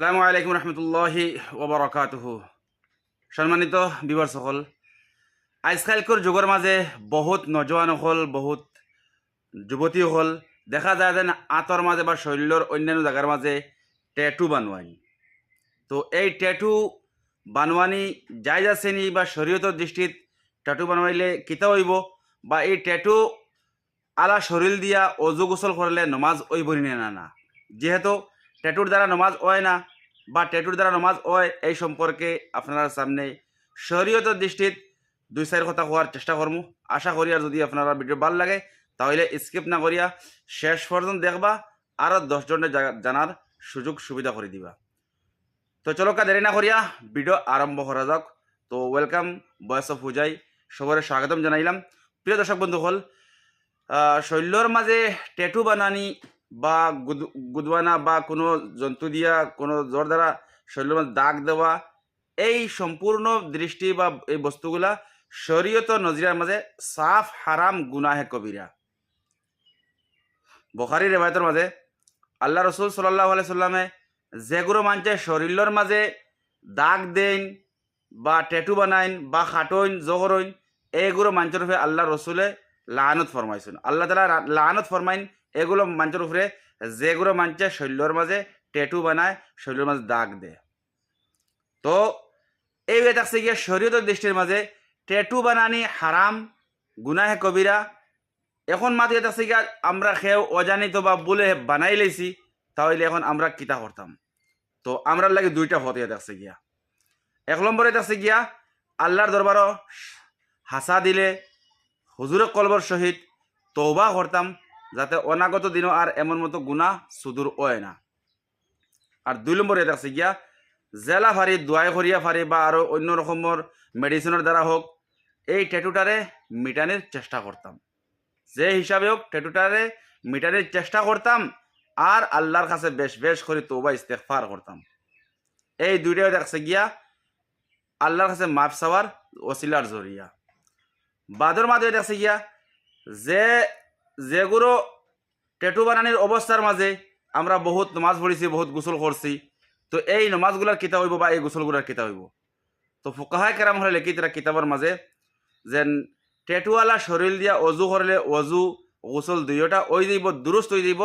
আসসালামু আলাইকুম রহমতুল্লাহি ওবরাকাতুহ সম্মানিত বিবার সকল আজকালকর যুগের মাঝে বহুত নজওয়ান হল বহুত যুবতী হল দেখা যায় যেন আঁতর মাঝে বা শৈল্যর অন্যান্য জায়গার মাঝে ট্যাটু বানোয়ানি তো এই ট্যাটু বানোয়ানি যাই যাচ্ছেনি বা শরীয়তর দৃষ্টিত ট্যাটু বানোয়াইলে কিতা হইব বা এই ট্যাটু আলা শরীর দিয়া অজু গোসল করলে নমাজ ওই বলি না না। যেহেতু ট্যাটুর দ্বারা নমাজ হয় না বা ট্যাটুর দ্বারা নমাজ হয়, এই সম্পর্কে আপনার সামনে শরীয়তের দৃষ্টিত দুই চার কথা হওয়ার চেষ্টা করব আশা করি আর যদি আপনারা ভিডিও ভালো লাগে, তাহলে স্কিপ না করিয়া শেষ পর্যন্ত দেখবা আরও দশজনের জানার সুযোগ সুবিধা করে দিবা। তো চলো কা, দেরি না করিয়া ভিডিও আরম্ভ করা যাক। তো ওয়েলকাম বয়স অফ হুজাই সবরে স্বাগতম জানাইলাম। প্রিয় দর্শক বন্ধু হল শৈল্যর মাঝে ট্যাটু বানানি বা গুদ- গুদবানা বা কোনো জন্তু দিয়া, কোনো জ্বর দ্বারা শরীরের মধ্যে দাগ দেওয়া, এই সম্পূর্ণ দৃষ্টি বা এই বস্তুগুলা শরীয়ত নজরিয়ার মাঝে সাফ হারাম গুনাহে কবিরা বখারি রেবায়তের মাঝে আল্লাহ রসুল সাল্লাহ সাল্লামে যেগুলো মানছে শরীরের মাঝে দাগ দেন বা ট্যাটু বানাইন বা খাটইন জগরইন এইগুলো মাঞ্চের উপরে আল্লাহ রসুলে লানত ফরমাইছেন আল্লাহ তালা লানত ফরমাইন এগুলো মাঞ্চের উপরে যেগুলো মানছে শৈল্যর মাঝে টেটু বানায় শৈল্যর মাঝে দাগ দেয়। তো এই হয়ে থাকছে গিয়ে শরীয়তের দৃষ্টির মাঝে টেটু বানানি হারাম, গুনাহে কবিরা। এখন মাঝে থাকছে গিয়া আমরা খেয়েও অজানিত বা বলে বানাই লেছি, তাহলে এখন আমরা কিতা করতাম? তো আমরা লাগে দুইটা হতে থাকছে গিয়া। এক নম্বরে থাকছে গিয়া আল্লাহর দরবারও হাসা দিলে হুজুর কলবর সহিত তৌবা করতাম যাতে অনাগত দিনও আর এমন মতো গুণা সুদূর হয় না। আর দুই নম্বরে আছে গিয়া, জেলা ফারি দোয়াই করিয়া ফারি বা আরও অন্য রকমের মেডিসিনের দ্বারা হোক এই ট্যাটুটারে মিটানোর চেষ্টা করতাম যে হিসাবে হোক ট্যাটুটারে মিটানোর চেষ্টা করতাম আর আল্লাহর কাছে বেশ বেশ করে তৌবা ইস্তেকফার করতাম এই দুইটাই দেখছে গিয়া আল্লাহর কাছে মাফ চাওয়ার ওসিলার জরিয়া বাদর মাঝে দেখছে গিয়া, যে যেগুলো ট্যাটু বানানির অবস্থার মাঝে আমরা বহুত নমাজ পড়েছি বহুত গোসল করছি তো এই নমাজগুলার কিতাব হইব বা এই গোসলগুলার কিতাব হইব। তো ফোকাহায় কেরাম হলে লেখি তারা কিতাবের মাঝে যেন ট্যাটুওয়ালা শরীর দিয়া অজু করলে অজু, গোসল দুইটা ওই যাইব দুরুস্ত হয়ে যাইব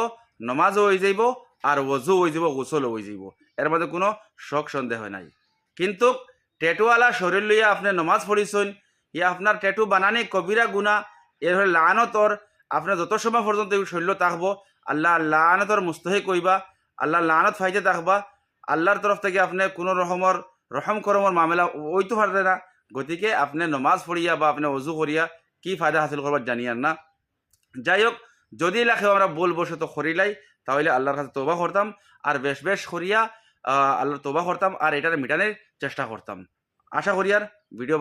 নমাজও হয়ে যাইব আর অজু হয়ে যাব গোসলও হয়ে যাইব। এর মধ্যে কোনো শখ সন্দেহ নাই। কিন্তু ট্যাটুওয়ালা শরীর লইয়া আপনি নমাজ পড়িছেন ইয়া আপনার ট্যাটু বানানি কবিরা গুণা এর হলে লানতর আপনার যত সময় পর্যন্ত শৈল্য থাকব আল্লাহ লানতর মুস্তহে কইবা আল্লাহ লানত ফাইতে থাকবা আল্লাহর তরফ থেকে আপনি কোনো রকমের রহম করমর মামলা ওইতো পারবে না। গতিকে আপনি নমাজ পড়িয়া বা আপনি অজু করিয়া কি ফায়দা হাসিল করবার জানিয়ান না। যাই হোক যদি লাখে আমরা বল বসে তো করিলাই, তাহলে আল্লাহর কাছে তোবা করতাম, আর বেশ বেশ করিয়া আল্লাহর তোবা করতাম, আর এটার মিটানের চেষ্টা করতাম। আশা করি আর ভিডিও